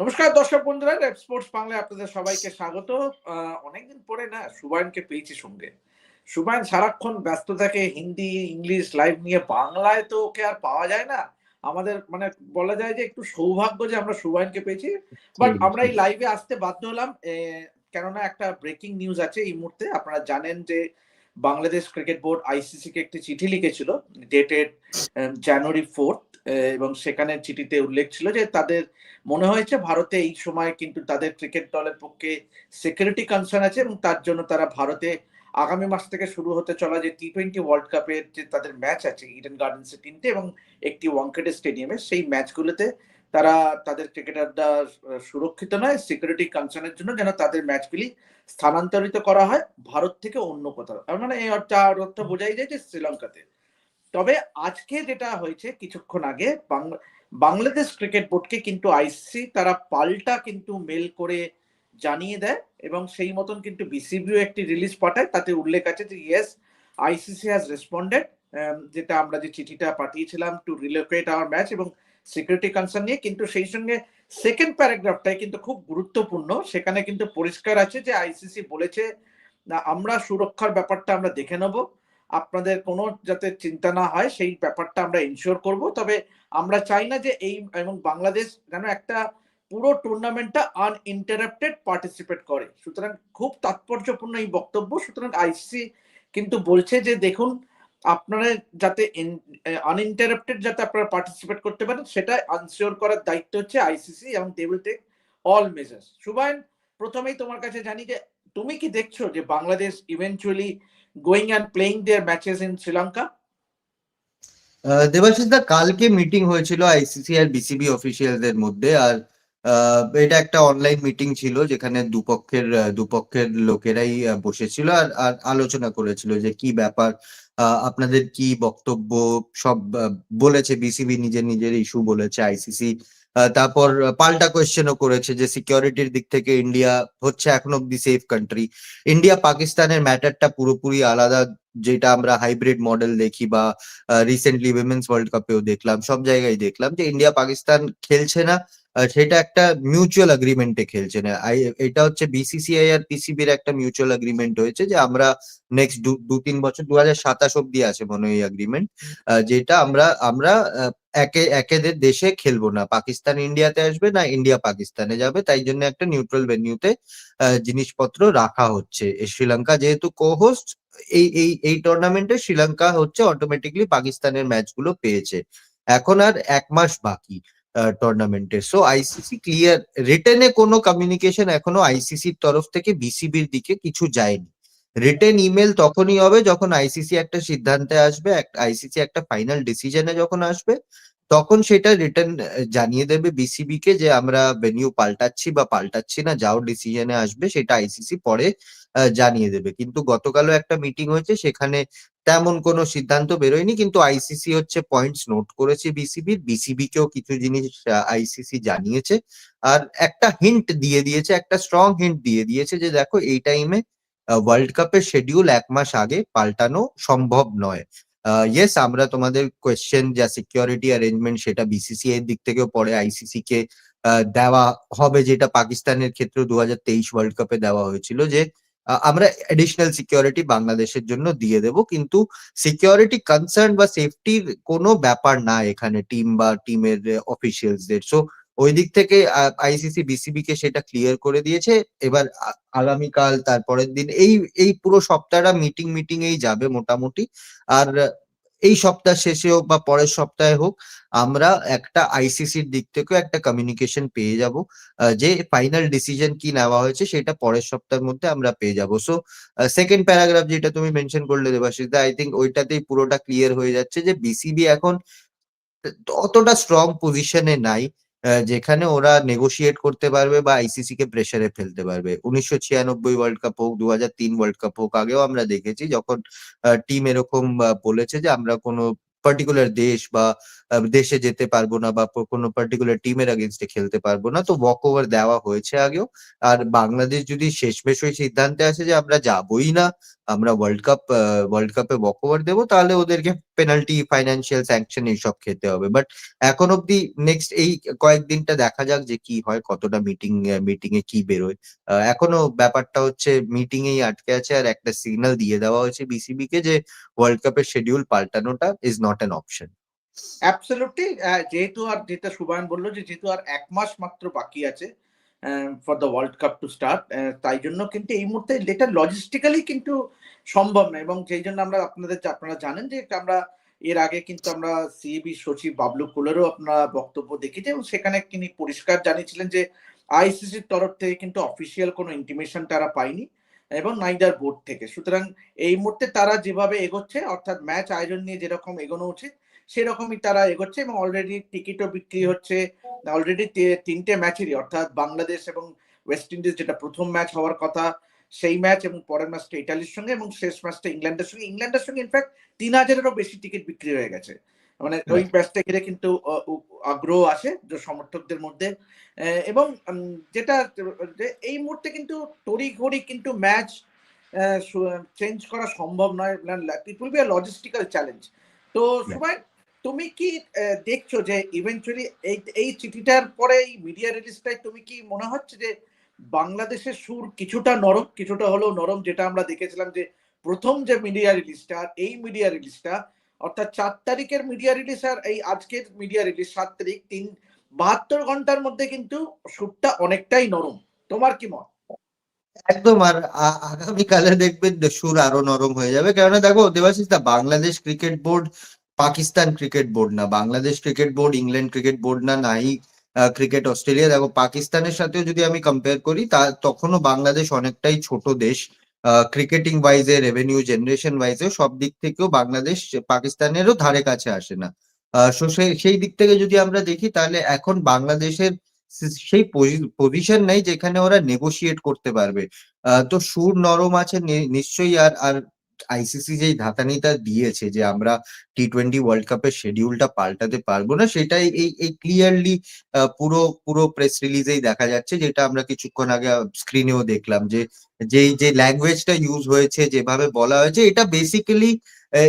নমস্কার দর্শক বন্ধুরা রেপ স্পোর্টস বাংলায় আপনাদের সবাইকে স্বাগত। অনেকদিন পরে না সুবায়নকে পেয়েছি সঙ্গে। সুবায়ন সারাক্ষণ ব্যস্ত থাকে হিন্দি ইংলিশ লাইভ নিয়ে। বাংলায় তো ওকে আর পাওয়া যায় না। আমাদের মানে বলা যায় যে একটু সৌভাগ্য যে আমরা সুবায়নকে পেয়েছি। বাট আমরা এই লাইভে আসতে বাধ্য হলাম। কেননা একটা ব্রেকিং নিউজ আছে এই মুহূর্তে। আপনারা জানেন যে বাংলাদেশ ক্রিকেট বোর্ড আইসিসি কে একটি চিঠি লিখেছিল ডেটেড জানুয়ারি ফোর্থ এবং সেখানে চিঠিতে উল্লেখ ছিল যে তাদের, মনে হয়েছে ভারতে এই সময় কিন্তু তাদের ক্রিকেট দলের পক্ষে সিকিউরিটি কনসার্ন আছে এবং তার জন্য তারা ভারতে আগামী মাস থেকে শুরু হতে চলা যে টি টোয়েন্টি ওয়ার্ল্ড কাপের যে তাদের ম্যাচ আছে ইডেন গার্ডেন্সে তিনটে এবং একটি ওয়াংকেটে স্টেডিয়ামে সেই ম্যাচগুলোতে তারা তাদের ক্রিকেটাররা সুরক্ষিত নয় সিকিউরিটি কনসার্নের জন্য যেন তাদের ম্যাচগুলি স্থানান্তরিত করা হয় ভারত থেকে অন্য কোথাও। তার মানে এই অর্থ আর অর্থ বোঝাই যায় যে শ্রীলঙ্কাতে। তবে আজকে যেটা হয়েছে কিছুক্ষণ আগে বাংলা বাংলাদেশ ক্রিকেট বোর্ডকে কিন্তু আইসিসি তারা পাল্টা কিন্তু মেল করে জানিয়ে দেয় এবং সেই মতন কিন্তু বিসিবিও একটি রিলিজ পাঠায়। তাতে উল্লেখ আছে যে ইয়েস আইসিসি হ্যাজ রেসপন্ডেড যেটা আমরা যে চিঠিটা পাঠিয়েছিলাম টু রিলোকেট আওয়ার ম্যাচ এবং সিকিউরিটি কনসার্ন নিয়ে, কিন্তু সেই সঙ্গে সেকেন্ড প্যারাগ্রাফটাই কিন্তু খুব গুরুত্বপূর্ণ। সেখানে কিন্তু পরিষ্কার আছে যে আইসিসি বলেছে আমরা সুরক্ষার ব্যাপারটা আমরা দেখে নেব। আপনাদের কোনো যাতে চিন্তা না হয়, সেই ব্যাপারটা আমরা ইনশিওর করব। তবে আমরা চাই না যে এই এবং বাংলাদেশ যেন একটা পুরো টুর্নামেন্টটা আনইন্টারাপ্টেড পার্টিসিপেট করে। সুতরাং খুব তাৎপর্যপূর্ণ এই বক্তব্য। সুতরাং আইসিসি কিন্তু বলছে যে, দেখুন আপনারা যাতে আনইন্টারাপ্টেড যাতে আপনারা পার্টিসিপেট করতে পারেন, সেটা আনসিওর করার দায়িত্ব হচ্ছে আইসিসি এবং they will take all measures Subhayan প্রথমেই তোমার কাছে জানি যে, তুমি কি দেখছ যে Bangladesh eventually going and playing their matches in Sri Lanka Debashis da, কালকে মিটিং হয়েছিল আইসিসি আর বিসিবি অফিসিয়ালদের মধ্যে আর এটা একটা অনলাইন মিটিং ছিল যেখানে দুপক্ষের দুপক্ষের লোকেরাই বসেছিল আর আলোচনা করেছিল যে কি ব্যাপার আপনাদের কি বক্তব্য সব বলেছে? বিসিবি নিজের নিজের ইস্যু বলেছে আইসিসি তারপর পাল্টা কোয়েশ্চেনও করেছে যে সিকিউরিটির দিক থেকে ইন্ডিয়া হচ্ছে এখন অব্দি সেফ কান্ট্রি ইন্ডিয়া পাকিস্তানের ম্যাটারটা পুরোপুরি আলাদা, যেটা আমরা হাইব্রিড মডেল দেখি বা রিসেন্টলি উইমেন্স ওয়ার্ল্ড কাপেও দেখলাম, সব জায়গায় দেখলাম যে ইন্ডিয়া পাকিস্তান খেলছে না। সেটা একটা মিউচুয়াল এগ্রিমেন্টে খেলছে। না আই- এটা হচ্ছে বিসিসিআই আর পিসিবি পিসিবির একটা মিউচুয়াল এগ্রিমেন্ট হয়েছে যে আমরা নেক্সট দু তিন বছর দু হাজার সাতাশ অব্দি আছে মনে হয় এগ্রিমেন্ট যেটা আমরা আমরা একে, একেদের দেশে খেলব না। পাকিস্তান ইন্ডিয়াতে আসবে না, ইন্ডিয়া পাকিস্তানে যাবে। তাই জন্য একটা নিউট্রাল ভেন্যুতে জিনিসপত্র রাখা হচ্ছে। শ্রীলঙ্কা যেহেতু কো হোস্ট এই এই এই টুর্নামেন্টে শ্রীলঙ্কা হচ্ছে অটোমেটিকলি পাকিস্তানের ম্যাচগুলো পেয়েছে। এখন আর এক মাস বাকি। টুর্নামেন্টের সো আইসিসি ক্লিয়ার রিটেনে কোনো কমিউনিকেশন এখনও আইসিসির তরফ থেকে বিসিবির দিকে কিছু যায়নি। রিটেন ইমেল তখনই হবে যখন আইসিসি একটা সিদ্ধান্তে আসবে আইসিসি একটা ফাইনাল ডিসিশনে যখন আসবে, তখন সেটা রিটার্ন জানিয়ে দেবে বিসিবি কে যে আমরা ভেনিউ পাল্টাচ্ছি বা পাল্টাচ্ছি না, যাও ডিসিশনে আসবে, সেটা আইসিসি পরে জানিয়ে দেবে। কিন্তু গতকালও একটা মিটিং হয়েছে, সেখানে তেমন কোনো সিদ্ধান্ত বেরোয়নি, কিন্তু আইসিসি হচ্ছে পয়েন্টস নোট করেছে বিসিবির বিসিবি কেও কিছু জিনিস আইসিসি জানিয়েছে। আর একটা হিন্ট দিয়ে দিয়েছে, একটা স্ট্রং হিন্ট দিয়ে দিয়েছে যে দেখো এই টাইমে ওয়ার্ল্ড কাপের শিডিউল এক মাস আগে পাল্টানো সম্ভব নয়। ইয়েস আমরা তোমাদের কোয়েশ্চেন যা সিকিউরিটি অ্যারেঞ্জমেন্ট সেটা বিসিসিআই এর দিক থেকেও পরে আইসিসি কে দেওয়া হবে, যেটা পাকিস্তানের ক্ষেত্রে দু হাজার তেইশ ওয়ার্ল্ড কাপে দেওয়া হয়েছিল যে আমরা এডিশনাল সিকিউরিটি বাংলাদেশের জন্য দিয়ে দেব, কিন্তু সিকিউরিটি কনসার্ন বা সেফটির কোনো ব্যাপার না এখানে টিম বা টিমের অফিসিয়ালসদের সো ওই দিক থেকে আইসিসি বিসিবি কে সেটা ক্লিয়ার করে দিয়েছে। এবার আগামীকাল, তারপরের দিন, এই এই পুরো সপ্তাহটা মিটিং মিটিং এই যাবে মোটামুটি। আর এই সপ্তাহ শেষে হোক বা পরের সপ্তাহে হোক, আমরা একটা আইসিসির দিক থেকেও একটা কমিউনিকেশন পেয়ে যাব যে ফাইনাল ডিসিশন কি নেওয়া হয়েছে সেটা পরের সপ্তাহের মধ্যে আমরা পেয়ে যাব। সো সেকেন্ড প্যারাগ্রাফ যেটা তুমি মেনশন করলে দেবাশিস দা আই থিঙ্ক ওইটাতেই পুরোটা ক্লিয়ার হয়ে যাচ্ছে যে বিসিবি এখন অতটা স্ট্রং পজিশনে নাই। যেখানে ওরা নেগোসিয়েট করতে পারবে বা আইসিসি কে প্রেসারে ফেলতে পারবে। উনিশশো ছিয়ানব্বই ওয়ার্ল্ড কাপ হোক দু তিন ওয়ার্ল্ড কাপ হোক, আগেও আমরা দেখেছি যখন টিম এরকম বলেছে যে আমরা কোনো পার্টিকুলার দেশ বা দেশে যেতে পারব না বা কোনো পার্টিকুলার টিমের আগেনস্টে খেলতে পারব না। তো ওয়াক ওভার দেওয়া হয়েছে আগেও। আর বাংলাদেশ যদি শেষমেশ ওই সিদ্ধান্তে আসে যে আমরা যাবোই না, আমরা ওয়ার্ল্ড কাপ ওয়ার্ল্ড কাপে ওয়াক ওভার দেবো, তাহলে ওদেরকে পেনাল্টি ফাইন্যান্সিয়াল স্যাংশন এইসব খেতে হবে। বাট এখন অব্দি নেক্সট এই কয়েকদিনটা দেখা যাক যে কি হয়, কতটা মিটিং মিটিং এ কি বেরোয়। এখনও ব্যাপারটা হচ্ছে মিটিং এই আটকে আছে আর একটা সিগন্যাল দিয়ে দেওয়া হয়েছে বিসিবি কে যে ওয়ার্ল্ড কাপের schedule পাল্টানোটা is not an option absolutely যেহেতু আর যেটা সুবায়ন বলল যে যেহেতু আর এক মাস মাত্র বাকি আছে for the world cup to start তাই জন্য কিন্তু এই মুহূর্তে লজিস্টিক্যালি কিন্তু সম্ভব না এবং জন্য আমরা আপনাদের আপনারা জানেন যে আমরা এর আগে কিন্তু আমরা সিএবি সচিব বাবলু কুলেরও আপনারা বক্তব্য দেখেছি এবং সেখানে তিনি পরিষ্কার জানিয়েছিলেন যে আইসিসির তরফ থেকে কিন্তু অফিসিয়াল কোনো ইন্টিমেশন তারা পায়নি এবং নাইডার বোর্ড থেকে। সুতরাং এই মুহূর্তে তারা যেভাবে এগোচ্ছে, অর্থাৎ ম্যাচ আয়োজন নিয়ে যেরকম এগোনো উচিত সেরকমই তারা এগোচ্ছে এবং অলরেডি টিকিটও বিক্রি হচ্ছে। অলরেডি তিনটে ম্যাচেরই অর্থাৎ বাংলাদেশ এবং ওয়েস্ট ইন্ডিজ যেটা প্রথম ম্যাচ হওয়ার কথা সেই ম্যাচ এবং পরের ম্যাচটা ইটালির সঙ্গে এবং শেষ ম্যাচটা ইংল্যান্ডের সঙ্গে। ইংল্যান্ডের সঙ্গে ইনফ্যাক্ট তিন হাজারেরও বেশি টিকিট বিক্রি হয়ে গেছে। মানে ওই ম্যাচটা ঘিরে কিন্তু আগ্রহ আছে যে সমর্থকদের মধ্যে। এবং যেটা এই মুহূর্তে কিন্তু তড়িঘড়ি কিন্তু ম্যাচ চেঞ্জ করা সম্ভব নয়। It will be logistical challenge তো সবাই তুমি কি দেখছ যে ইভেন্চুয়ালি এই এই চিঠিটার পরে এই মিডিয়া রিলিজটাই তুমি কি মনে হচ্ছে যে বাংলাদেশের সুর কিছুটা নরম, কিছুটা হলেও নরম, যেটা আমরা দেখেছিলাম যে প্রথম যে মিডিয়া রিলিজটা এই মিডিয়া রিলিজটা অর্থাৎ চার তারিখের মিডিয়া রিলিজ আর এই আজকের মিডিয়া রিলিজ সাত তারিখ, তিন, বাহাত্তর ঘণ্টার মধ্যে কিন্তু সুরটা অনেকটাই নরম। তোমার কি মত? একদম, আর আগামীকালে দেখবেন সুর আরও নরম হয়ে যাবে। কেননা দেখো, Debashis da, Bangladesh cricket board Pakistan cricket board না, Bangladesh cricket board, England cricket board না, নাই ক্রিকেট অস্ট্রেলিয়া। দেখো, পাকিস্তানের সাথেও যদি আমি কম্পেয়ার করি, তা তখনও বাংলাদেশ অনেকটাই ছোট দেশ। ক্রিকেটিং ওয়াইজে রেভিনিউ জেনারেশন ওয়াইজে সব দিক থেকেও বাংলাদেশ পাকিস্তানেরও ধারে কাছে আসে না। সো, সেই দিক থেকে যদি আমরা দেখি, তাহলে এখন বাংলাদেশের সেই পজিশন নেই যেখানে ওরা নেগোশিয়েট করতে পারবে। তো সুর নরম আছে নিশ্চয়ই আর আর আইসিসি যেই ধাতানিটা দিয়েছে যে আমরা টি টোয়েন্টি ওয়ার্ল্ড কাপের শেডিউলটা পাল্টাতে পারব না, সেটাই এই এই ক্লিয়ারলি পুরো পুরো প্রেস রিলিজেই দেখা যাচ্ছে, যেটা আমরা কিছুক্ষণ আগে স্ক্রিনেও দেখলাম যে, যেই, যে ল্যাঙ্গুয়েজটা ইউজ হয়েছে, যেভাবে বলা হয়েছে, এটা বেসিক্যালি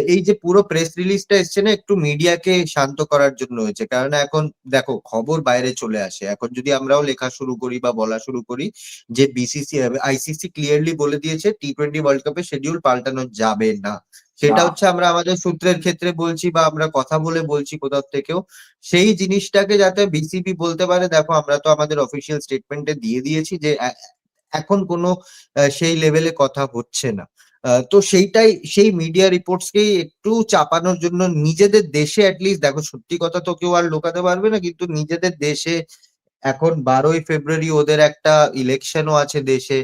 এই যে পুরো প্রেস রিলিজটা এসছে না একটু মিডিয়াকে শান্ত করার জন্য হয়েছে। কারণ এখন দেখো খবর বাইরে চলে আসে। এখন যদি আমরাও লেখা শুরু করি বা বলা শুরু করি যে বিসিসি আইসিসি ক্লিয়ারলি বলে দিয়েছে টি টোয়েন্টি ওয়ার্ল্ড কাপে শিডিউল পাল্টানো যাবে না। সেটা হচ্ছে আমরা আমাদের সূত্রের ক্ষেত্রে বলছি বা আমরা কথা বলে বলছি কোথাও থেকেও। সেই জিনিসটাকে যাতে বিসিবি বলতে পারে দেখো আমরা তো আমাদের অফিসিয়াল স্টেটমেন্টে দিয়ে দিয়েছি যে এখন কোনো সেই লেভেলে কথা হচ্ছে না। তো সেইটাই, সেই মিডিয়া রিপোর্টসকেই একটু চাপানোর জন্য নিজেদের দেশে অ্যাটলিস্ট দেখো সত্যি কথা তো কেউ আর লুকাতে পারবে না, কিন্তু নিজেদের দেশে এখন বারোই ফেব্রুয়ারি ওদের একটা ইলেকশনও আছে দেশে।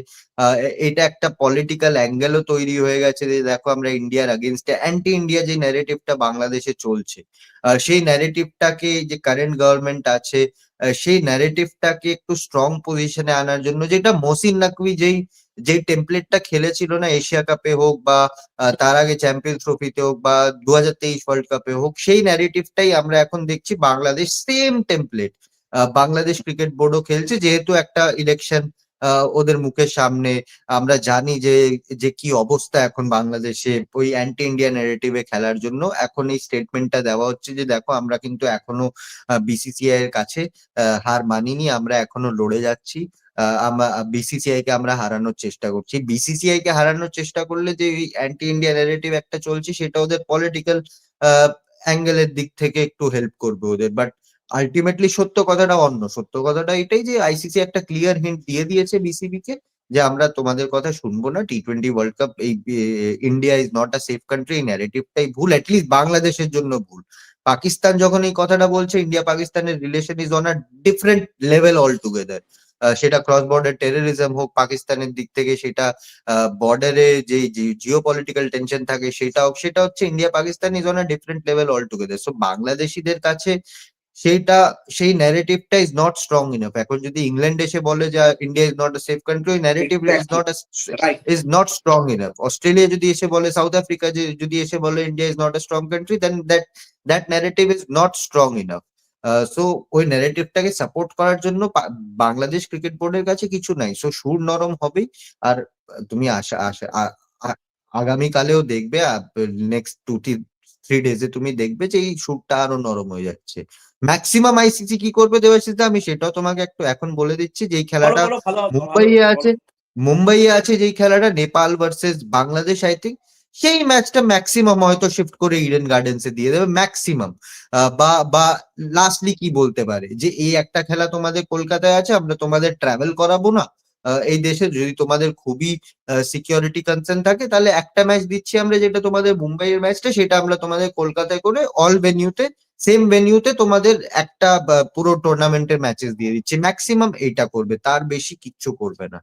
এটা একটা পলিটিক্যাল অ্যাঙ্গেলও তৈরি হয়ে গেছে যে দেখো আমরা ইন্ডিয়ার আগেনস্টে অ্যান্টি ইন্ডিয়া যে ন্যারেটিভটা বাংলাদেশে চলছে সেই ন্যারেটিভটাকে যে কারেন্ট গভর্নমেন্ট আছে সেই ন্যারেটিভটাকে একটু স্ট্রং পজিশনে আনার জন্য যেটা মসিন নাকভি যেই যেই টেমপ্লেটটা খেলেছিল না, এশিয়া কাপে হোক বা তার আগে চ্যাম্পিয়ন্স ট্রফিতে হোক বা দু হাজার তেইশ ওয়ার্ল্ড কাপে হোক, সেই ন্যারেটিভটাই আমরা এখন দেখছি Bangladesh same template Bangladesh cricket বোর্ডও খেলছে। যেহেতু একটা ইলেকশন ওদের মুখের সামনে আমরা জানি যে যে কি অবস্থা এখন বাংলাদেশে ওই অ্যান্টি ইন্ডিয়া ন্যারেটিভে খেলার জন্য। এখন এই স্টেটমেন্টটা দেওয়া হচ্ছে যে, দেখো, আমরা কিন্তু এখনও বিসিসিআই এর কাছে হার মানিনি, আমরা এখনও লড়ে যাচ্ছি। বিসিসিআই কে আমরা হারানোর চেষ্টা করছি। বিসিসিআই কে হারানোর চেষ্টা করলে যে অ্যান্টি ইন্ডিয়া ন্যারেটিভ একটা চলছে, সেটা ওদের পলিটিক্যাল অ্যাঙ্গেলের দিক থেকে একটু হেল্প করবে ওদের। বাট আলটিমেটলি সত্য কথাটা অন্য। সত্য কথাটা এটাই যে আইসিসি একটা ক্লিয়ার হিন্ট দিয়ে দিয়েছে বিসিবি কে যে আমরা তোমাদের কথা শুনব না। টি টোয়েন্টি ওয়ার্ল্ড কাপ এই India is not a safe country ন্যারেটিভটাই ভুল অ্যাটলিস্ট বাংলাদেশের জন্য ভুল। পাকিস্তান যখন এই কথাটা বলছে ইন্ডিয়া পাকিস্তানের relation is on a different level altogether সেটা ক্রস বর্ডার টেরোরিজম হোক, পাকিস্তানের দিক থেকে সেটা বর্ডারে যে জিও পলিটিক্যাল টেনশন থাকে সেটা হোক, সেটা হচ্ছে India Pakistan is on a different level altogether so বাংলাদেশিদের কাছে সেইটা সেই ন্যারেটিভটা ইজ নট স্ট্রং ইনাফ এখন যদি ইংল্যান্ড এসে বলে যে India is not a safe country ওই narrative is not is not strong enough Australia যদি এসে বলে সাউথ আফ্রিকা যদি এসে বলে India is not a strong country then that that narrative is not strong enough so ওই ন্যারেটিভটাকে support করার জন্য বাংলাদেশ ক্রিকেট বোর্ডের কাছে কিছু নাই। সো সুর নরম হবে আর তুমি আশা আশা আগামীকালেও দেখবে নেক্সট টু থ্রি ডেজে তুমি দেখবে যে এই সুরটা আরও নরম হয়ে যাচ্ছে। ম্যাক্সিমাম আইসিসি কি করবে দেবাশিস দা, আমি সেটাও তোমাকে একটু এখন বলে দিচ্ছি যে খেলাটা মুম্বাইয়ে আছে। মুম্বাইয়ে আছে যেই খেলাটা Nepal versus Bangladesh I think সেই ম্যাচটা ম্যাক্সিমাম হয়তো শিফট করে ইডেন গার্ডেন্সে দিয়ে দেবে ম্যাক্সিমাম বা বা লাস্টলি কি বলতে পারে? যে এই একটা খেলা তোমাদের কলকাতায় আছে আমরা তোমাদের ট্রাভেল করাবো না। আহ, এই দেশে যদি তোমাদের খুবই সিকিউরিটি কনসার্ন থাকে তাহলে একটা ম্যাচ দিচ্ছি আমরা যেটা তোমাদের মুম্বাইয়ের ম্যাচটা সেটা আমরা তোমাদের কলকাতায় করে অল ভেনিউতে সেম ভেনিউতে তোমাদের একটা পুরো টুর্নামেন্টের ম্যাচেস দিয়ে দিচ্ছে। ম্যাক্সিমাম এইটা করবে তার বেশি কিচ্ছু করবে না।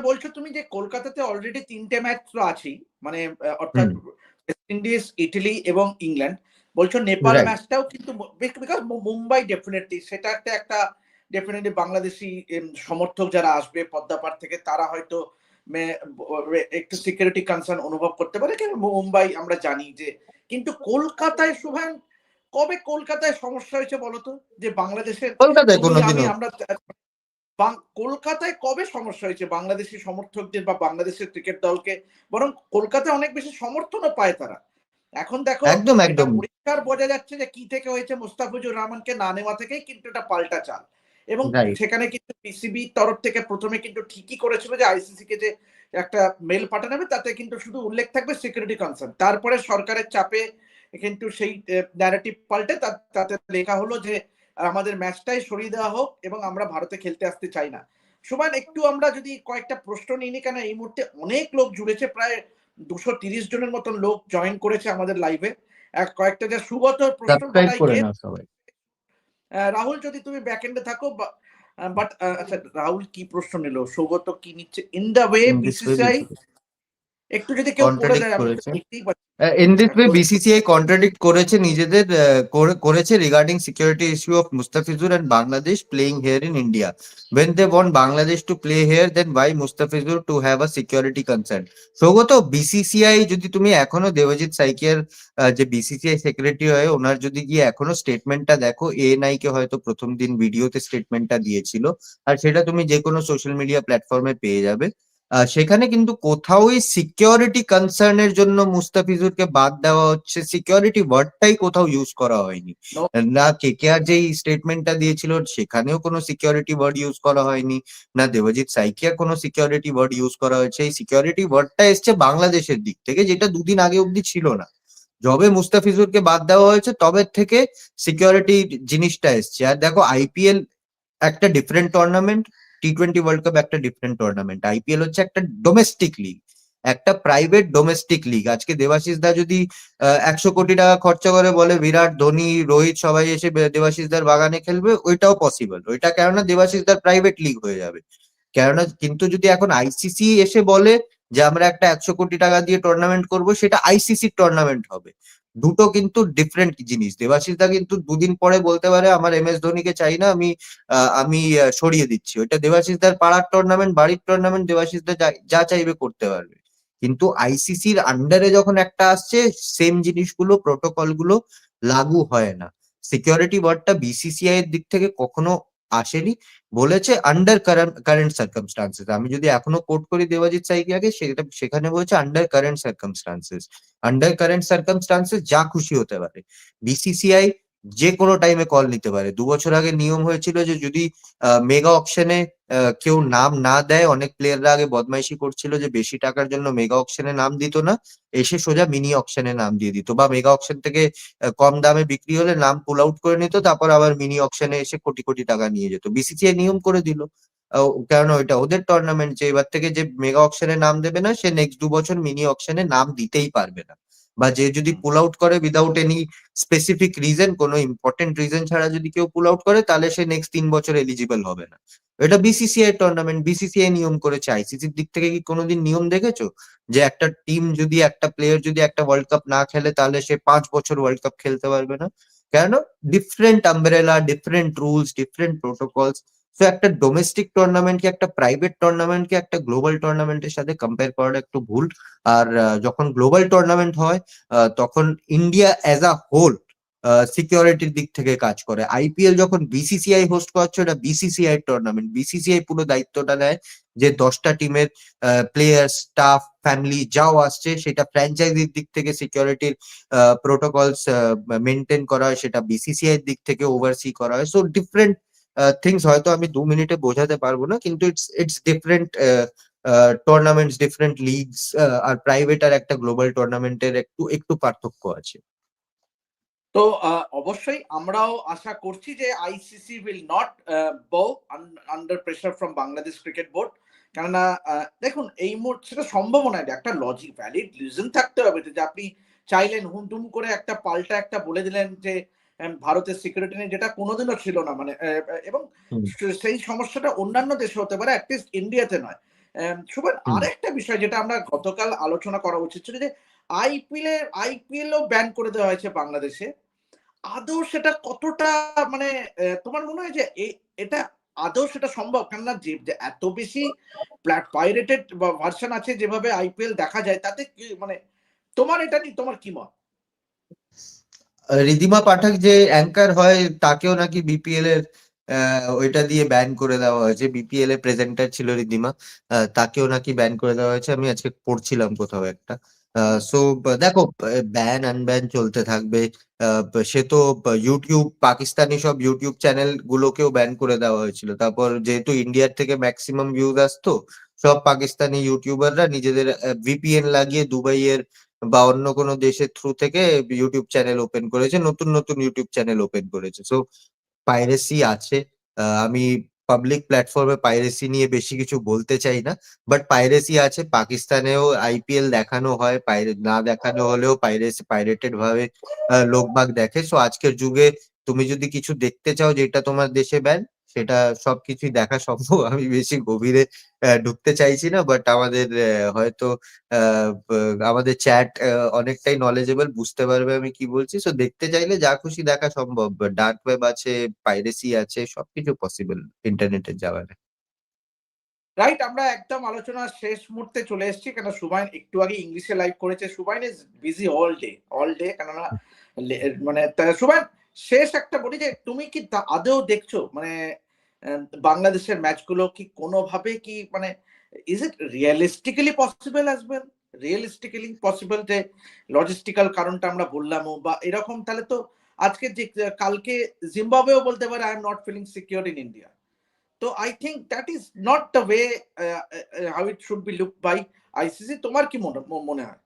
বলছো তুমি যে কলকাতাতে অলরেডি তিনটে ম্যাচ তো আছেই মানে অর্থাৎ ওয়েস্ট ইন্ডিজ ইটালি এবং ইংল্যান্ড বলছো নেপাল ম্যাচটাও কিন্তু বিকজ মুম্বাই ডেফিনেটলি সেটা একটা একটা ডেফিনেটলি বাংলাদেশি সমর্থক যারা আসবে পদ্মাপাড় থেকে তারা হয়তো একটু সিকিউরিটি কনসার্ন অনুভব করতে পারে। কিন্তু মুম্বাই আমরা জানি যে কিন্তু কলকাতায় শুভান কবে কলকাতায় সমস্যা হয়েছে বলতো যে বাংলাদেশের কলকাতায় আমরা কলকাতায় কবে সমস্যা হয়েছে? বাংলাদেশি সমর্থকদের বা বাংলাদেশের ক্রিকেট দলকে বরং কলকাতায় অনেক বেশি সমর্থনও পায় তারা। এখন দেখো একদম, একদম। পরিষ্কার বোঝা যাচ্ছে যে কি থেকে হয়েছে মুস্তাফিজুর রহমানকে না নেওয়া থেকেই কিন্তু এটা পাল্টা চাল। এবং সেখানে কিন্তু পিসিবি তরফ থেকে প্রথমে কিন্তু ঠিকই করেছিল যে আইসিসি কে যে একটা মেল পাঠানো হবে তাতে কিন্তু শুধু উল্লেখ থাকবে সিকিউরিটি কনসার্ন তারপরে সরকারের চাপে কিন্তু সেই ন্যারেটিভ পাল্টে তাতে লেখা হলো যে আমাদের ম্যাচটাই সরিয়ে দেওয়া হোক এবং আমরা ভারতে খেলতে আসতে চাই না। সুমান একটু আমরা যদি কয়েকটা প্রশ্ন নিই নি, কেন? এই মুহূর্তে অনেক লোক জুড়েছে প্রায় দুশো তিরিশ জনের মতন লোক জয়েন করেছে আমাদের লাইভে কয়েকটা যে সুগত প্রশ্ন রাহুল যদি তুমি ব্যাক এন্ডে থাকো বাট আচ্ছা রাহুল কি প্রশ্ন নিল? সৌগত কি নিচ্ছে? ইন দা ওয়ে বিসিসিআই একটু যদি কেউ করেছে। In this way BCCI contradict করেছে নিজেদের করেছে regarding security issue of Mustafizur and Bangladesh playing here in India when they want Bangladesh to play here then why Mustafizur to have a security concern Saugata BCCI যদি তুমি এখনও দেবজিৎ সাইকিয়ার আহ, যে BCCI secretary হয় ওনার যদি গিয়ে এখনও স্টেটমেন্টটা দেখো এ কে হয়তো প্রথম দিন ভিডিওতে স্টেটমেন্টটা দিয়েছিল আর সেটা তুমি যে কোনো সোশ্যাল মিডিয়া প্ল্যাটফর্মে পেয়ে যাবে। সেখানে কিন্তু কোথাওই সিকিউরিটি কনসার্নের জন্য মুস্তাফিজুরকে বাদ দেওয়া হচ্ছে। সিকিউরিটি ওয়ার্ডটাই কোথাও ইউজ করা হয়নি। না কে কে আর যেই স্টেটমেন্টটা দিয়েছিল সেখানেও কোনো সিকিউরিটি ওয়ার্ড ইউজ করা হয়নি। না দেবজিৎ সাইকিয়া কোনো সিকিউরিটি ওয়ার্ড ইউজ করা হয়েছে। এই সিকিউরিটি ওয়ার্ডটা এসছে বাংলাদেশের দিক থেকে যেটা দুদিন আগে অব্দি ছিল না। যবে মুস্তাফিজুরকে বাদ দেওয়া হয়েছে তবে থেকে সিকিউরিটি জিনিসটা এসছে। আর দেখো আইপিএল একটা different tournament T twenty world cup একটা ডিফারেন্ট টুর্নামেন্ট আইপিএল হচ্ছে একটা ডোমেস্টিক লিগ একটা প্রাইভেট ডোমেস্টিক লিগ আজকে দেবাশিস দা যদি একশো কোটি টাকা খরচা করে বলে বিরাট, ধোনি, রোহিত সবাই এসে দেবাশিস দার বাগানে খেলবে, ওইটাও পসিবল ওইটা কেননা দেবাশিস দার প্রাইভেট লিগ হয়ে যাবে। কেননা কিন্তু যদি এখন আইসিসি এসে বলে যে আমরা একটা একশো কোটি টাকা দিয়ে টুর্নামেন্ট করব, সেটা আইসিসি টুর্নামেন্ট হবে। দুটো কিন্তু ডিফারেন্ট জিনিস। দেবাশিস দা কিন্তু দুদিন পরে বলতে পারে, আমার এম এস ধোনিকে চাই না, আমি আমি সরিয়ে দিচ্ছি। ওইটা দেবাশিস দার পাড়ার টুর্নামেন্ট বাড়ির টুর্নামেন্ট দেবাশিস দা যা- চাইবে করতে পারবে। কিন্তু আইসিসির আন্ডারে যখন একটা আসছে সেম জিনিসগুলো প্রোটোকলগুলো লাগু হয় না। সিকিউরিটি ওয়ার্ডটা বিসিসিআই এর দিক থেকে কখনো আসেনি। বলেছে আন্ডার কারেন্ট সার্কামস্টান্সেস আমি যদি এখনও কোট করি দেবাজিৎ আগে, সেটা, সেখানে বলেছে under current circumstances under current circumstances যা খুশি হতে পারে। বিসিসিআই যে কোনো টাইমে কল নিতে পারে। দু বছর আগে নিয়ম হয়েছিল যে যদি মেগা অকশনে কেউ নাম না দেয়, অনেক প্লেয়াররা আগে বদমাইশি করছিল যে বেশি টাকার জন্য মেগা অকশনে নাম দিত না, এসে সোজা মিনি অকশনে নাম দিয়ে দিত। বা মেগা অকশন থেকে কম দামে বিক্রি হলে নাম পুল আউট করে নিত, তারপর আবার মিনি অকশনে এসে কোটি কোটি টাকা নিয়ে যেত। বিসিসিআই নিয়ম করে দিল। কারণ ওইটা ওদের টুর্নামেন্ট যে এবার থেকে যে মেগা অকশনে নাম দেবে না, সে নেক্সট দু বছর মিনি অকশনে নাম দিতেই পারবে না। বা যে যদি পুল আউট করে উইদাউট এনি স্পেসিফিক রিজন কোনো ইম্পর্টেন্ট রিজন ছাড়া যদি কেউ পুল আউট করে তাহলে সে নেক্সট তিন বছর এলিজিবল হবে না। এটা বিসিসিআই টুর্নামেন্ট বিসিসিআই নিয়ম করেছে আইসিসির দিক থেকে কি কোনোদিন নিয়ম দেখেছ? যে একটা টিম যদি একটা প্লেয়ার যদি একটা ওয়ার্ল্ড কাপ না খেলে তাহলে সে পাঁচ বছর ওয়ার্ল্ড কাপ খেলতে পারবে না। কেন? Different umbrella different rules different protocols তো একটা ডোমেস্টিক টুর্নামেন্টকে একটা প্রাইভেট টুর্নামেন্টকে একটা গ্লোবাল টুর্নামেন্টের সাথে কম্পেয়ার করাটা একটু ভুল। আর যখন গ্লোবাল টুর্নামেন্ট হয় তখন ইন্ডিয়া অ্যাজ আ হোল সিকিউরিটির দিক থেকে কাজ করে। আইপিএল যখন বিসিসিআই হোস্ট করছে ওটা বিসিসিআই টুর্নামেন্ট বিসিসিআই পুরো দায়িত্বটা নেয় যে দশটা টিমের প্লেয়ার স্টাফ ফ্যামিলি যাও আসছে, সেটা ফ্র্যাঞ্চাইজির দিক থেকে সিকিউরিটির প্রোটোকলস মেনটেন করা হয়, সেটা বিসিসিআই দিক থেকে ওভারসি করা হয়। সো ডিফারেন্ট থিংস হয়তো আমি দু মিনিটে বোঝাতে পারব না, কিন্তু it's it's different tournaments different leagues R private আর একটা গ্লোবাল টুর্নামেন্টের একটু একটু পার্থক্য আছে। তো অবশ্যই আমরাও আশা করছি যে ICC will not bow under pressure from Bangladesh cricket board কেননা দেখুন, এই মুহূর্তে সেটা সম্ভব নয় একটা লজিক ভ্যালিড রিজন থাকতে হবে যে আপনি চাইলেন হুমটুম করে একটা পাল্টা একটা বলে দিলেন যে ভারতের সিকিউরিটি নিয়ে যেটা কোনোদিনও ছিল না মানে এবং সেই সমস্যাটা অন্যান্য দেশে হতে পারে অ্যাটলিস্ট ইন্ডিয়াতে নয়। হুম। আরেকটা বিষয় যেটা আমরা গতকাল আলোচনা করা উচিত ছিল যে আইপিএল এর আইপিএল ও ব্যান করে দেওয়া হয়েছে বাংলাদেশে। আদৌ সেটা কতটা মানে তোমার মনে হয় যে এটা আদৌ সেটা সম্ভব? কেননা যে এত বেশি পাইরেটেড ভার্সন আছে যেভাবে আইপিএল দেখা যায় তাতে কি মানে তোমার এটা নিয়ে তোমার কি মত? রিদিমা পাঠক যে অ্যাঙ্কার হয়, তাকেও নাকি বিপিএল এর ওইটা দিয়ে ব্যান করে দেওয়া হয়েছে। বিপিএল এর প্রেজেন্টার ছিল রিদিমা তাকেও নাকি ব্যান করে দেওয়া হয়েছে। আমি আজকে পড়ছিলাম কোথাও একটা। সো দেখো ব্যান আনব্যান চলতে থাকবে। সে তো ইউটিউব পাকিস্তানি সব ইউটিউব চ্যানেল গুলোকেও ব্যান করে দেওয়া হয়েছিল। তারপর যেহেতু ইন্ডিয়ার থেকে ম্যাক্সিমাম ভিউজ আসতো, সব পাকিস্তানি ইউটিউবাররা নিজেদের ভিপিএন লাগিয়ে দুবাইয়ের বা অন্য কোনো দেশের থ্রু থেকে ইউটিউব চ্যানেল ওপেন করেছে, নতুন নতুন ইউটিউব চ্যানেল ওপেন করেছে। সো পাইরেসি আছে। আমি পাবলিক প্ল্যাটফর্মে পাইরেসি নিয়ে বেশি কিছু বলতে চাই না বাট পাইরেসি আছে। পাকিস্তানেও আইপিএল দেখানো হয় না দেখানো হলেও পাইরেসি পাইরেটেড ভাবে লোকবাগ দেখে। সো আজকের যুগে তুমি যদি কিছু দেখতে চাও যেটা তোমার দেশে ব্যান সেটা সবকিছুই দেখা সম্ভব। আমি বেশি গভীরে ঢুকতে চাইছি না বাট আমাদের হয়তো আমাদের চ্যাট অনেকটাই নলেজেবল বুঝতে পারবে আমি কি বলছি। সো দেখতে চাইলে যা খুশি দেখা সম্ভব। ডার্ক ওয়েব আছে পাইরেসি আছে সবকিছু পসিবল ইন্টারনেটের যাওয়ার। রাইট আমরা একদম আলোচনার শেষ মুহূর্তে চলে এসেছি কেন সুবাইন একটু আগে ইংলিশে লাইভ করেছে। Subain is busy all day all day কেননা মানে সুবাইন শেষ একটা বলি যে, তুমি কি তা- আদৌ দেখছ? মানে বাংলাদেশের ম্যাচগুলো কি কোনোভাবে কি মানে is it realistically possible as well realistically possible যে লজিস্টিক্যাল কারণটা আমরা বললামও, বা এরকম তাহলে তো আজকে যে, কালকে জিম্বাবুয়েও বলতে পারে I am not feeling secure in India তো I think that is not the way how it should be look by ICC তোমার কি মনে মনে হয়?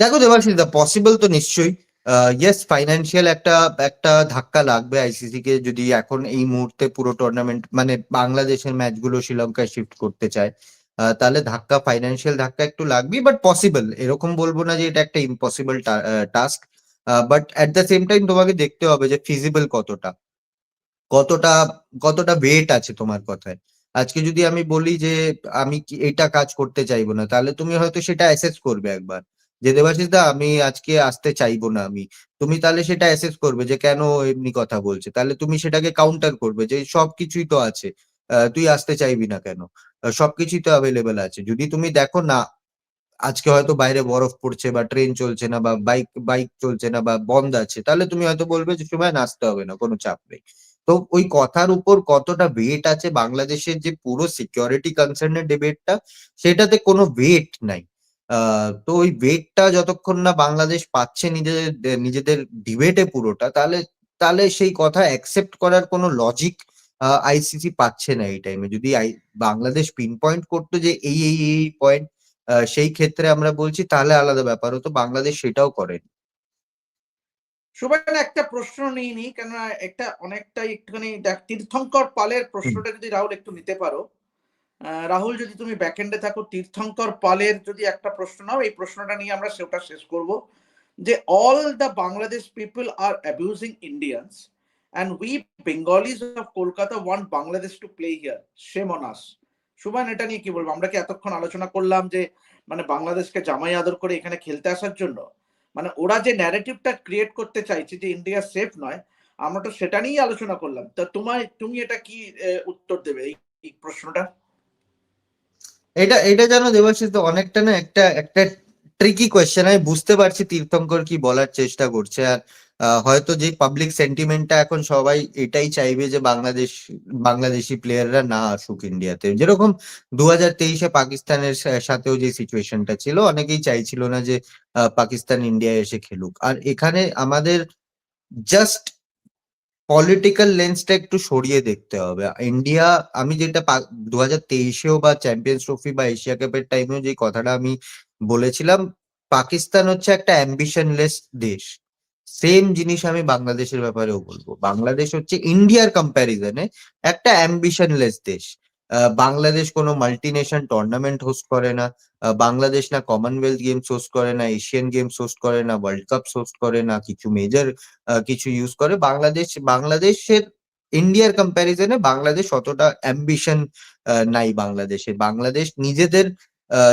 দেখো দেবাশিস দা পসিবল তো নিশ্চয়ই। ইয়েস ফাইন্যান্সিয়াল একটা একটা ধাক্কা লাগবে আইসিসি কে যদি এখন এই মুহূর্তে পুরো টুর্নামেন্ট মানে বাংলাদেশের ম্যাচগুলো শ্রীলঙ্কায় শিফট করতে চায় তাহলে ধাক্কা ফাইন্যান্সিয়াল ধাক্কা একটু লাগবে বাট পসিবল এরকম বলব না যে এটা একটা impossible task but at the same time তোমাকে দেখতে হবে যে ফিজিবল কতটা। কতটা কতটা ওয়েট আছে তোমার কথায়। আজকে যদি আমি বলি যে আমি এটা কাজ করতে চাইব না, তাহলে তুমি হয়তো সেটা অ্যাসেস করবে একবার। যে দেবাশিস দা, আমি আজকে আসতে চাইব না আমি। তুমি তাহলে সেটা অ্যাসেস করবে যে কেন এমনি কথা বলছে। তাহলে তুমি সেটাকে কাউন্টার করবে যে সবকিছুই তো আছে তুই আসতে চাইবি না কেন? সবকিছুই তো অ্যাভেলেবেল আছে। যদি তুমি দেখো না, আজকে হয়তো বাইরে বরফ পড়ছে বা ট্রেন চলছে না বা বাইক বাইক চলছে না বা বন্ধ আছে, তাহলে তুমি হয়তো বলবে যে সময় আসতে হবে না, কোনো চাপ নেই। তো ওই কথার উপর কতটা ওয়েট আছে, বাংলাদেশের যে পুরো সিকিউরিটি কনসার্নের ডিবেটটা সেটাতে কোনো ওয়েট নাই। তো ওই ওয়েটটা যতক্ষণ না বাংলাদেশ পাচ্ছে নিজেদের নিজেদের ডিবেটে পুরোটা তাহলে তাহলে সেই কথা অ্যাকসেপ্ট করার কোনো লজিক আইসিসি পাচ্ছে না এই টাইমে যদি বাংলাদেশ পিন পয়েন্ট করতো যে এই এই এই পয়েন্ট সেই ক্ষেত্রে আমরা বলছি তাহলে আলাদা ব্যাপার হতো বাংলাদেশ সেটাও করেনি। সুবাইন একটা প্রশ্ন নিয়ে নি কেন একটা অনেকটাই একটুখানি দেখ তীর্থঙ্কর পালের প্রশ্নটা যদি রাহুল একটু নিতে পারো রাহুল, যদি তুমি ব্যাকএন্ডে থাকো, তীর্থঙ্কর পালের যদি একটা প্রশ্ন নাও, এই প্রশ্নটা নিয়ে আমরা সেটা শেষ করব, যে all the Bangladesh people are abusing Indians and we Bengalis of Kolkata want Bangladesh to play here same on us এটা নিয়ে কি বলব? আমরা কি এতক্ষণ আলোচনা করলাম যে মানে বাংলাদেশকে জামাই আদর করে এখানে খেলতে আসার জন্য? মানে ওরা যে ন্যারেটিভটা ক্রিয়েট করতে চাইছে যে ইন্ডিয়া সেফ নয়, আমরা তো সেটা নিয়েই আলোচনা করলাম। তা তোমার তুমি এটা কি উত্তর দেবে এই প্রশ্নটা? এটা এটা জানো দেবাশিস অনেকটা না একটা একটা ট্রিকি কোয়েশ্চেন আমি বুঝতে পারছি তীর্থঙ্কর কি বলার চেষ্টা করছে। আর হয়তো যে পাবলিক সেন্টিমেন্টটা এখন সবাই এটাই চাইবে যে বাংলাদেশ, বাংলাদেশি প্লেয়াররা না আসুক ইন্ডিয়াতে যেরকম দু হাজার তেইশে পাকিস্তানের সাথেও যে সিচুয়েশনটা ছিল, অনেকেই চাইছিল না যে পাকিস্তান ইন্ডিয়ায় এসে খেলুক। আর এখানে আমাদের জাস্ট পলিটিক্যাল লেন্সটা একটু সরিয়ে দেখতে হবে। ইন্ডিয়া আমি যেটা দু হাজার তেইশেও বা চ্যাম্পিয়ন্স ট্রফি বা এশিয়া কাপের টাইমে যে কথাটা আমি বলেছিলাম, পাকিস্তান হচ্ছে একটা অ্যাম্বিশনলেস দেশ। সেম জিনিস আমি বাংলাদেশের ব্যাপারেও বলব। বাংলাদেশ হচ্ছে ইন্ডিয়ার কম্প্যারিজনে একটা অ্যাম্বিশনলেস দেশ। বাংলাদেশ কোনো মাল্টিনেশন টুর্নামেন্ট হোস্ট করে না বাংলাদেশ না কমনওয়েলথ গেমস হোস্ট করে না এশিয়ান গেমস হোস্ট করে না ওয়ার্ল্ড কাপ হোস্ট করে না, কিছু মেজর কিছু ইউজ করে। বাংলাদেশ, বাংলাদেশের ইন্ডিয়ার কম্প্যারিজনে বাংলাদেশ অতটা অ্যাম্বিশন নাই বাংলাদেশে। বাংলাদেশ নিজেদের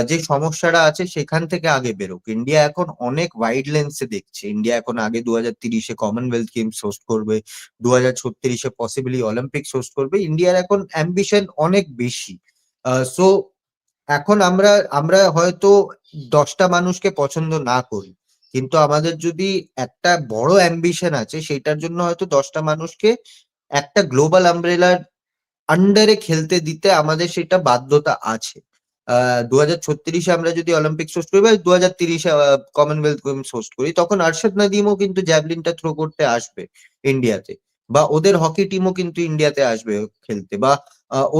যে সমস্যাটা আছে সেখান থেকে আগে বেরোক। ইন্ডিয়া এখন অনেক ওয়াইড লেন্সে দেখছে। ইন্ডিয়া এখন আগে দু হাজার তিরিশে কমনওয়েলথ গেমস হোস্ট করবে দু হাজার ছত্রিশে পসিবলি অলিম্পিক্স হোস্ট করবে। ইন্ডিয়ার এখন অ্যাম্বিশন অনেক বেশি। সো এখন আমরা আমরা হয়তো দশটা মানুষকে পছন্দ না করি। কিন্তু আমাদের যদি একটা বড় অ্যাম্বিশন আছে, সেটার জন্য হয়তো দশটা মানুষকে একটা গ্লোবাল আমব্রেলার আন্ডারে খেলতে দিতে আমাদের সেটা বাধ্যতা আছে। দু হাজার ছত্রিশে আমরা যদি অলিম্পিক্স হোস্ট করি বা দু হাজার তিরিশে কমনওয়েলথ গেমস হোস্ট করি, তখন আরশাদ নাদিমও কিন্তু জ্যাভলিনটা থ্রো করতে আসবে ইন্ডিয়াতে বা ওদের হকি টিমও কিন্তু ইন্ডিয়াতে আসবে খেলতে বা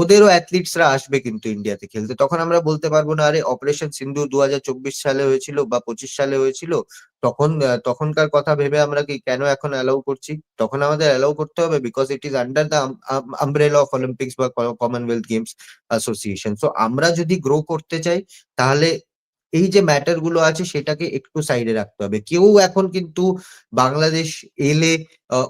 ওদেরও অ্যাথলিটসরা আসবে কিন্তু ইন্ডিয়াতে খেলতে। তখন আমরা বলতে পারব না, আরে অপারেশন সিন্ধু দু হাজার চব্বিশ সালে হয়েছিল বা পঁচিশ সালে হয়েছিল, তখন তখনকার কথা ভেবে আমরা কি কেন এখন অ্যালাউ করছি? তখন আমাদের অ্যালাউ করতে হবে because it is under the umbrella of Olympics বা কমনওয়েলথ গেমস অ্যাসোসিয়েশন সো আমরা যদি গ্রো করতে চাই, তাহলে এই যে ম্যাটারগুলো আছে সেটাকে একটু সাইডে রাখতে হবে। কেউ এখন কিন্তু বাংলাদেশ এলে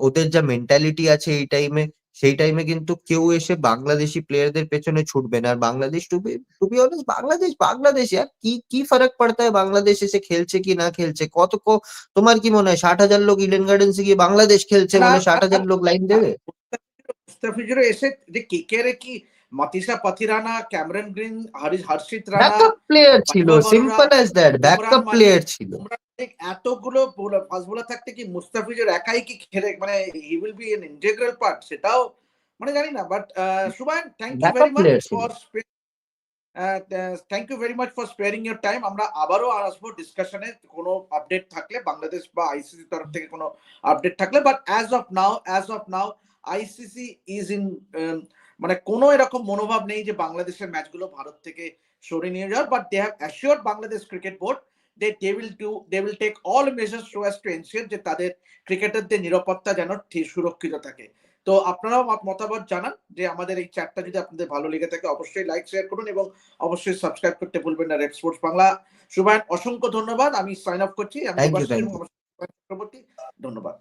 ওদের যা মেন্টালিটি আছে এই টাইমে সেই টাইমে কিন্তু কেউ এসে বাংলাদেশি প্লেয়ারদের পেছনে ছুটবে না। আর Bangladesh to be to be honest Bangladesh Bangladesh আর কি কি ফারাক পড়তা है বাংলাদেশ এসে খেলছে কি না খেলছে? কত কো- তোমার কি মনে হয় ষাট হাজার লোক ইডেন গার্ডেন্সে গিয়ে বাংলাদেশ খেলছে না, বলে ষাট হাজার লোক লাইন দেবে? মুস্তাফিজুরও এসে যে কেকেরে কি Matheesha Pathirana Cameron Green Harish Harshit Rana backup player ছিল simple as that backup player ছিল। এতগুলো ফাস্ট বোলার থাকতে কি মুস্তাফিজুর একাই কি খেলে? মানে he will be an integral part সেটাও মানে জানি না but Suban thank you very much for thank you very much for sparing your time আমরা আবারও আসব ডিসকাশনে কোনো আপডেট থাকলে বাংলাদেশ বা আইসিসি তরফ থেকে কোনো আপডেট থাকলে but as of now as of now ICC is in মানে কোনো এরকম মনোভাব নেই যে বাংলাদেশের ম্যাচগুলো ভারত থেকে সরিয়ে নিয়ে যাওয়ার but they have assure Bangladesh cricket board they they will do they will take all measures so as to ensure যে তাদের ক্রিকেটারদের নিরাপত্তা যেন সুরক্ষিত থাকে। তো আপনারাও মতামত জানান যে আমাদের এই চ্যাটটা যদি আপনাদের ভালো লেগে থাকে অবশ্যই লাইক শেয়ার করুন এবং অবশ্যই সাবস্ক্রাইব করতে ভুলবেন না রেড স্পোর্টস বাংলা সুবান অসংখ্য ধন্যবাদ। আমি সাইন অফ করছি। আমি চক্রবর্তী। ধন্যবাদ।